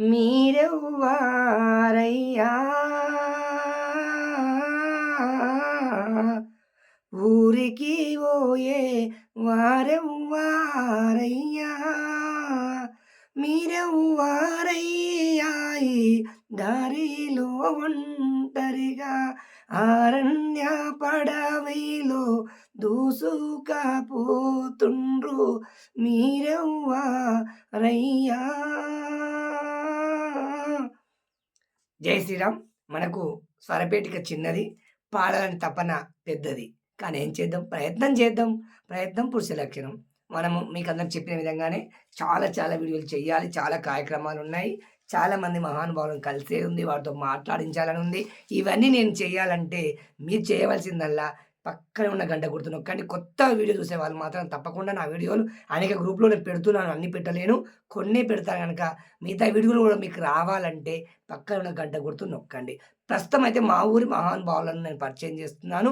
మీరెవ్వారయ్యా? ఊరికి ఓయే వారెవ్వారయ్యా? మీరెవ్వారయ్యాయి దారిలో ఒంటరిగా ఆరణ్య పడవైలో దూసుకపోతుండ్రు. మీరెవ్వారయ్యా? జై శ్రీరామ్. మనకు స్వరపేటిక చిన్నది పాడాలని తపన పెద్దది. కానీ ఏం చేద్దాం? ప్రయత్నం చేద్దాం. ప్రయత్నం పురుష లక్షణం. మనము మీకు అందరికి చెప్పిన విధంగానే చాలా చాలా వీడియోలు చేయాలి. చాలా కార్యక్రమాలు ఉన్నాయి. చాలా మంది మహానుభావులను కలిసే ఉంది. వారితో మాట్లాడించాలని ఉంది. ఇవన్నీ నేను చేయాలంటే మీరు చేయవలసిందల్లా పక్కనే ఉన్న గంట గుర్తు నొక్కండి కొత్త వీడియో చూసే వాళ్ళు మాత్రం తప్పకుండా నా వీడియోలు అనేక గ్రూప్లో నేను పెడుతున్నాను అన్ని పెట్టలేను. కొన్ని పెడతాను కనుక మిగతా వీడియోలు కూడా మీకు రావాలంటే పక్కన ఉన్న గంట గుర్తు నొక్కండి. ప్రస్తుతం అయితే మా ఊరి మహానుభావులను నేను పరిచయం చేస్తున్నాను.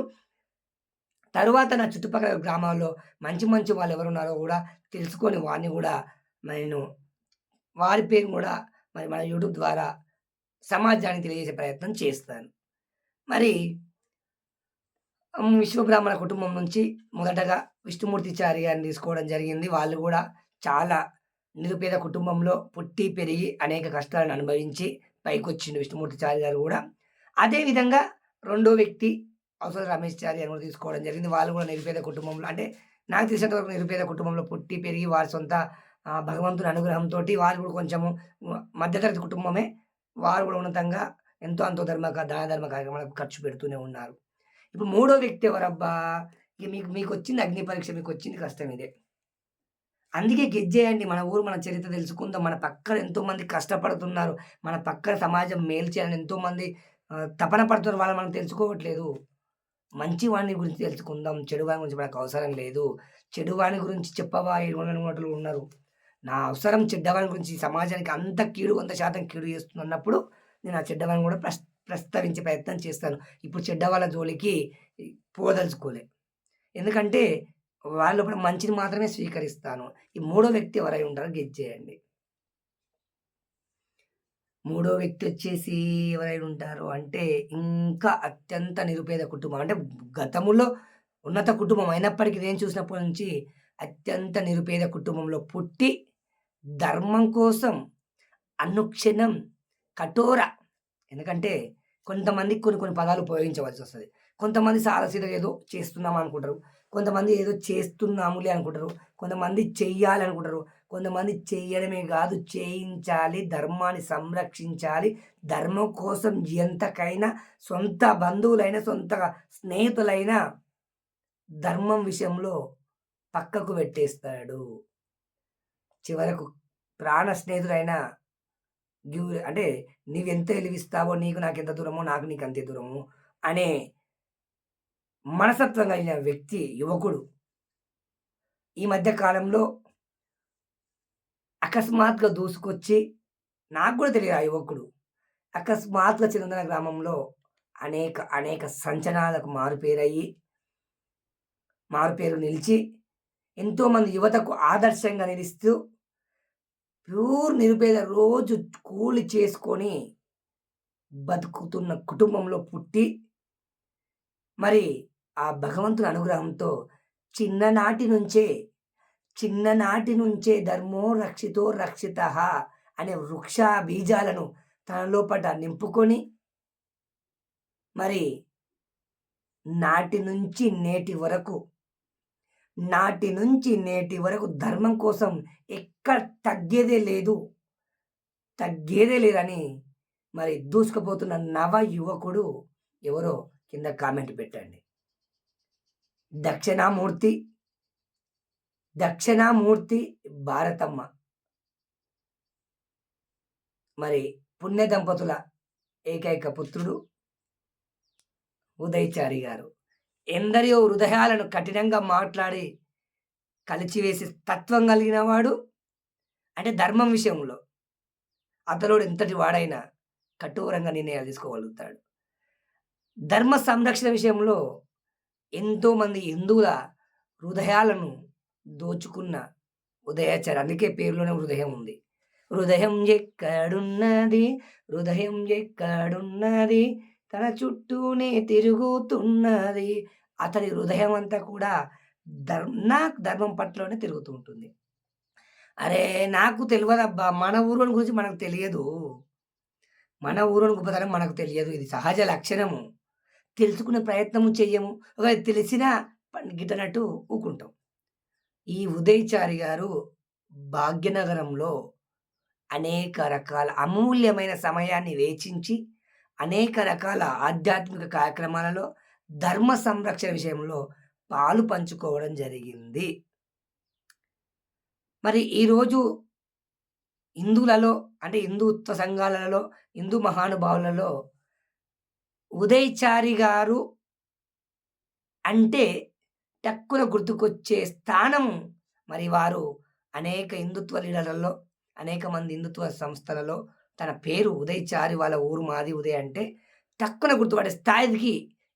తరువాత నా చుట్టుపక్కల గ్రామాల్లో మంచి మంచి వాళ్ళు ఎవరు ఉన్నారో కూడా తెలుసుకొని వారిని కూడా నేను వారి పేరు కూడా మరి మన యూట్యూబ్ ద్వారా సమాజానికి తెలియజేసే ప్రయత్నం చేస్తాను. మరి విశ్వబ్రాహ్మణ కుటుంబం నుంచి మొదటగా విష్ణుమూర్తిచారి గారిని తీసుకోవడం జరిగింది. వాళ్ళు కూడా చాలా నిరుపేద కుటుంబంలో పుట్టి, పెరిగి అనేక కష్టాలను అనుభవించి పైకొచ్చిండు విష్ణుమూర్తిచారి గారు కూడా అదేవిధంగా రెండో వ్యక్తి అవసర రమేష్ చారి అని కూడా తీసుకోవడం జరిగింది. వాళ్ళు కూడా నిరుపేద కుటుంబంలో అంటే నాకు తెలిసినంత వరకు నిరుపేద కుటుంబంలో పుట్టి, పెరిగి వారి సొంత భగవంతుని అనుగ్రహంతో వారు కూడా కొంచెము మధ్యతరగతి కుటుంబమే. వారు కూడా ఉన్నతంగా ఎంతో అంతో ధర్మ దాన ధర్మ కార్యక్రమాలకు ఖర్చు పెడుతూనే ఉన్నారు. ఇప్పుడు మూడో వ్యక్తి ఎవరబ్బా? ఇక మీకు మీకు వచ్చింది అగ్ని పరీక్ష. మీకొచ్చింది కష్టం ఇదే. అందుకే గెజ్జేయండి. మన ఊరు, మన చరిత్ర తెలుసుకుందాం. మన పక్కన ఎంతోమంది కష్టపడుతున్నారు. మన పక్కన సమాజం మేలు చేయాలని ఎంతోమంది తపన పడుతున్నారు. వాళ్ళు మనం తెలుసుకోవట్లేదు. మంచి వాడిని గురించి తెలుసుకుందాం. చెడు వాని గురించి మనకు అవసరం లేదు. చెడు వాని గురించి చెప్పవా ఏడునోటలు ఉన్నారు. నా అవసరం చెడ్డవాని గురించి సమాజానికి అంత కీడు, వంద శాతం కీడు చేస్తున్నప్పుడు నేను ఆ చెడ్డవాని కూడా ప్రశ్న ప్రస్తావించే ప్రయత్నం చేస్తాను. ఇప్పుడు చెడ్డ వాళ్ళ జోలికి పోదలుచుకోలే. ఎందుకంటే వాళ్ళు ఇప్పుడు మంచిని మాత్రమే స్వీకరిస్తాను. ఈ మూడో వ్యక్తి ఎవరై ఉంటారో గెస్ చేయండి. మూడో వ్యక్తి వచ్చేసి ఎవరై ఉంటారు అంటే ఇంకా అత్యంత నిరుపేద కుటుంబం. అంటే గతములో ఉన్నత కుటుంబం అయినప్పటికీ నేను చూసినప్పటి నుంచి అత్యంత నిరుపేద కుటుంబంలో పుట్టి, ధర్మం కోసం అనుక్షణం కఠోర ఎందుకంటే కొంతమందికి కొన్ని కొన్ని పదాలు ఉపయోగించవలసొస్తది. కొంతమంది సాదాసీదాగా ఏదో చేస్తున్నాం అనుకుంటారు. కొంతమంది ఏదో చేస్తున్నాములే అనుకుంటారు. కొంతమంది చెయ్యాలనుకుంటారు. కొంతమంది చేయడమే కాదు చేయించాలి, ధర్మాన్ని సంరక్షించాలి, ధర్మం కోసం ఎంతకైనా సొంత బంధువులైనా, సొంత స్నేహితులైనా ధర్మం విషయంలో పక్కకు పెట్టేస్తాడు. చివరకు ప్రాణ స్నేహితుడైన గివ్ అంటే నీవెంత వెలివిస్తావో నీకు నాకు ఎంత దూరమో నాకు నీకు అంతే దూరము అనే మనసత్వం కలిగిన వ్యక్తి యువకుడు. ఈ మధ్య కాలంలో అకస్మాత్గా దూసుకొచ్చి నాకు కూడా తెలియదు ఆ యువకుడు. అకస్మాత్గా చిరందన గ్రామంలో అనేక అనేక సంచలనాలకు మారుపేరయ్యి మారుపేరు నిలిచి ఎంతోమంది యువతకు ఆదర్శంగా నిలుస్తూ ప్యూర్ నిరుపేద రోజు కూలి చేసుకొని బతుకుతున్న కుటుంబంలో పుట్టి మరి ఆ భగవంతుని అనుగ్రహంతో చిన్ననాటి నుంచే చిన్ననాటి నుంచే ధర్మో రక్షితో రక్షిత అనే వృక్ష బీజాలను తనలోపట నింపుకొని మరి నాటి నుంచి నేటి వరకు నాటి నుంచి నేటి వరకు ధర్మం కోసం ఎక్కడ తగ్గేదే లేదు. తగ్గేదే లేదని మరి దూసుకుపోతున్న నవ యువకుడు ఎవరో కింద కామెంట్ పెట్టండి. దక్షిణామూర్తి దక్షిణామూర్తి భారతమ్మ. మరి పుణ్య దంపతుల ఏకైక పుత్రుడు ఉదయచారి గారు. ఎందరియో హృదయాలను కఠినంగా మాట్లాడి కలిచివేసే తత్వం కలిగిన వాడు. అంటే ధర్మం విషయంలో అతనుడు ఎంతటి వాడైనా కఠోరంగా నిర్ణయాలు తీసుకోగలుగుతాడు. ధర్మ సంరక్షణ విషయంలో ఎంతోమంది హిందువుల హృదయాలను దోచుకున్న ఉదయాచారు అందుకే పేరులోనే హృదయం ఉంది. హృదయం ఎక్కడున్నది హృదయం ఎక్కడున్నది తన చుట్టూనే తిరుగుతున్నది. అతడి హృదయం అంతా కూడా ధర్మ ధర్మం పట్లనే తిరుగుతూ ఉంటుంది. అరే నాకు తెలియదబ్బా మన ఊరుని గురించి మనకు తెలియదు. మన ఊరుని గొప్పతనం మనకు తెలియదు. ఇది సహజ లక్షణము. తెలుసుకునే ప్రయత్నము చెయ్యము. ఒకవేళ తెలిసినా గిట్టనట్టు ఊకుంటాం. ఈ ఉదయచారి గారు భాగ్యనగరంలో అనేక రకాల అమూల్యమైన సమయాన్ని వేచించి అనేక రకాల ఆధ్యాత్మిక కార్యక్రమాలలో ధర్మ సంరక్షణ విషయంలో పాలు పంచుకోవడం జరిగింది. మరి ఈరోజు హిందువులలో అంటే హిందూత్వ సంఘాలలో హిందూ మహానుభావులలో ఉదయచారి గారు అంటే టక్కున గుర్తుకొచ్చే స్థానం మరి వారు అనేక హిందుత్వ లీడర్లలో అనేక మంది హిందుత్వ సంస్థలలో తన పేరు ఉదయచారి వాళ్ళ ఊరు మాది ఉదయ్ అంటే టక్కున గుర్తుపడే స్థాయికి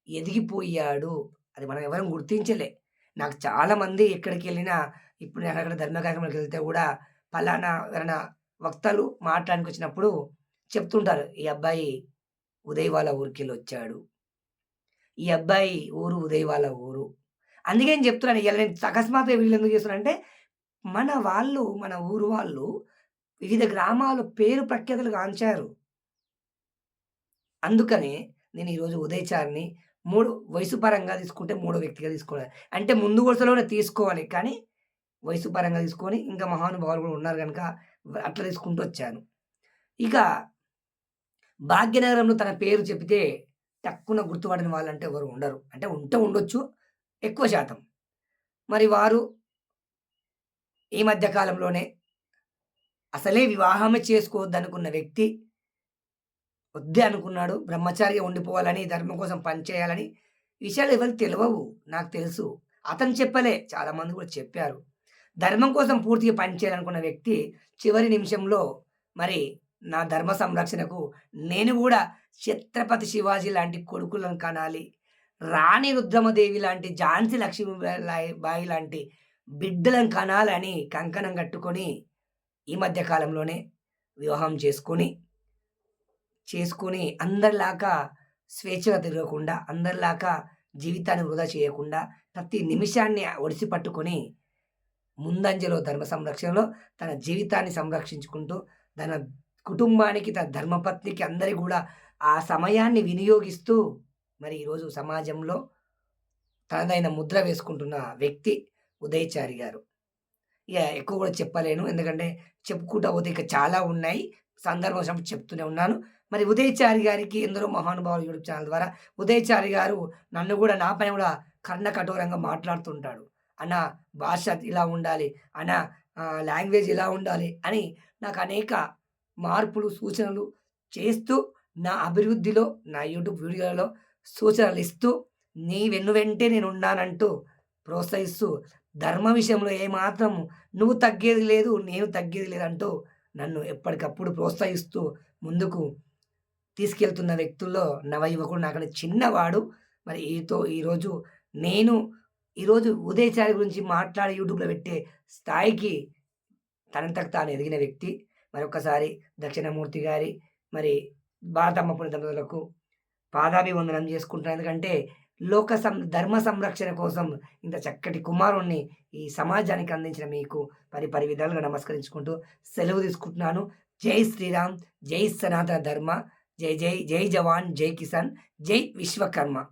ఎదిగిపోయాడు. అది మనం ఎవరం గుర్తించలే. నాకు చాలామంది ఎక్కడికి వెళ్ళినా ఇప్పుడు నేను అక్కడ ధర్మ కార్యక్రమాలకు వెళ్తే కూడా పలానా ఎవరైనా వక్తలు మాట్లాడానికి వచ్చినప్పుడు చెప్తుంటారు ఈ అబ్బాయి ఉదయ్ వాళ్ళ ఊరికి వెళ్ళి వచ్చాడు ఈ అబ్బాయి ఊరు ఉదయ్ వాళ్ళ ఊరు. అందుకే నేను చెప్తున్నాను ఇలా నేను అకస్మాత్తుగా వీళ్ళు ఎందుకు చేస్తున్నానంటే మన వాళ్ళు మన ఊరు వాళ్ళు వివిధ గ్రామాలు పేరు ప్రఖ్యాతులు గాంచారు. అందుకనే నేను ఈరోజు ఉదయచారిని మూడు వయసు పరంగా తీసుకుంటే మూడో వ్యక్తిగా తీసుకోవాలి. అంటే ముందు వరుసలోనే తీసుకోవాలి. కానీ వయసు పరంగా తీసుకొని ఇంకా మహానుభావులు కూడా ఉన్నారు కనుక అట్లా తీసుకుంటూ వచ్చాను. ఇక భాగ్యనగరంలో తన పేరు చెబితే తక్కువ గుర్తుపడిన వాళ్ళంటే ఎవరు ఉండరు. అంటే ఉంటూ ఉండొచ్చు ఎక్కువ శాతం. మరి వారు ఈ మధ్య కాలంలోనే అసలే వివాహమే చేసుకోవద్దనుకున్న వ్యక్తి వద్దే అనుకున్నాడు. బ్రహ్మచారిగా ఉండిపోవాలని ధర్మం కోసం పనిచేయాలని విషయాలు ఎవరికి తెలియవు నాకు తెలుసు. అతను చెప్పలే. చాలామంది కూడా చెప్పారు. ధర్మం కోసం పూర్తిగా పనిచేయాలనుకున్న వ్యక్తి చివరి నిమిషంలో మరి నా ధర్మ సంరక్షణకు నేను కూడా ఛత్రపతి శివాజీ లాంటి కొడుకులను కనాలి. రాణి రుద్రమదేవి లాంటి ఝాన్సీ లక్ష్మీబాయి లాంటి బిడ్డలను కనాలని కంకణం కట్టుకొని ఈ మధ్య కాలంలోనే వివాహం చేసుకొని చేసుకొని అందరిలాగా స్వేచ్ఛగా తిరగకుండా అందరిలాగా జీవితాన్ని వృధా చేయకుండా ప్రతి నిమిషాన్ని ఒడిసి పట్టుకొని ముందంజలో ధర్మ సంరక్షణలో తన జీవితాన్ని సంరక్షించుకుంటూ తన కుటుంబానికి తన ధర్మపత్నికి అందరి కూడా ఆ సమయాన్ని వినియోగిస్తూ మరి ఈరోజు సమాజంలో తనదైన ముద్ర వేసుకుంటున్న వ్యక్తి ఉదయచారి గారు. ఇక ఎక్కువ కూడా చెప్పలేను. ఎందుకంటే చెప్పుకుంటా పోతే ఇక చాలా ఉన్నాయి. సందర్భం చెప్తూనే ఉన్నాను. మరి ఉదయచారి గారికి ఎందరో మహానుభావులు యూట్యూబ్ ఛానల్ ద్వారా ఉదయచారి గారు నన్ను కూడా నా పైన కూడా కర్ణ కఠోరంగా మాట్లాడుతుంటాడు. అన్న భాష ఇలా ఉండాలి. అన్న లాంగ్వేజ్ ఇలా ఉండాలి అని నాకు అనేక మార్పులు సూచనలు చేస్తూ నా అభివృద్ధిలో నా యూట్యూబ్ వీడియోలలో సూచనలు ఇస్తూ నీ వెన్ను వెంటే నేను ఉన్నానంటూ ప్రోత్సహిస్తూ ధర్మ విషయంలో ఏమాత్రం నువ్వు తగ్గేది లేదు నేను తగ్గేది లేదంటూ నన్ను ఎప్పటికప్పుడు ప్రోత్సహిస్తూ ముందుకు తీసుకెళ్తున్న వ్యక్తుల్లో నవయువకుడు నాకంటే చిన్నవాడు. మరి ఈతో ఈరోజు నేను ఈరోజు ఉదయచారి గురించి మాట్లాడి యూట్యూబ్లో పెట్టే స్థాయికి తనంతకు తాను ఎదిగిన వ్యక్తి. మరొకసారి దక్షిణమూర్తి గారి మరి భారతమ్మ పుణితములకు పాదాభివందనం చేసుకుంటున్నాను. ఎందుకంటే లోక సం ధర్మ సంరక్షణ కోసం ఇంత చక్కటి కుమారుణ్ణి ఈ సమాజానికి అందించిన మీకు పరి పరి విధాలుగా నమస్కరించుకుంటూ సెలవు తీసుకుంటున్నాను. జై శ్రీరామ్ జై సనాతన ధర్మ జై జై జై జవాన్ జై కిసాన్ జై విశ్వకర్మ.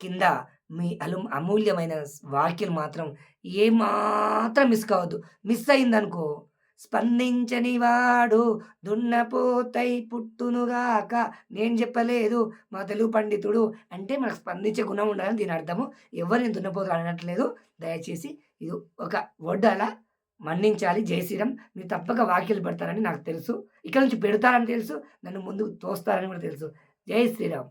కింద మీ అలు అమూల్యమైన వాక్యలు మాత్రం ఏమాత్రం మిస్ కావద్దు. మిస్ అయిందనుకో స్పందించని వాడు దున్నపోతై పుట్టునుగాక. నేను చెప్పలేదు మా తెలుగు పండితుడు అంటే మనకు స్పందించే గుణం ఉండాలని దీని అర్థము. ఎవరిని దున్నపోతు అనట్లేదు దయచేసి ఇది ఒక వర్డ్ అలా మన్నించాలి. జై శ్రీరామ్. మీరు తప్పక వాక్యలు పెడతారని నాకు తెలుసు. ఇక్కడ నుంచి పెడతారని తెలుసు. నన్ను ముందుకు తోస్తారని కూడా తెలుసు. జై శ్రీరామ్.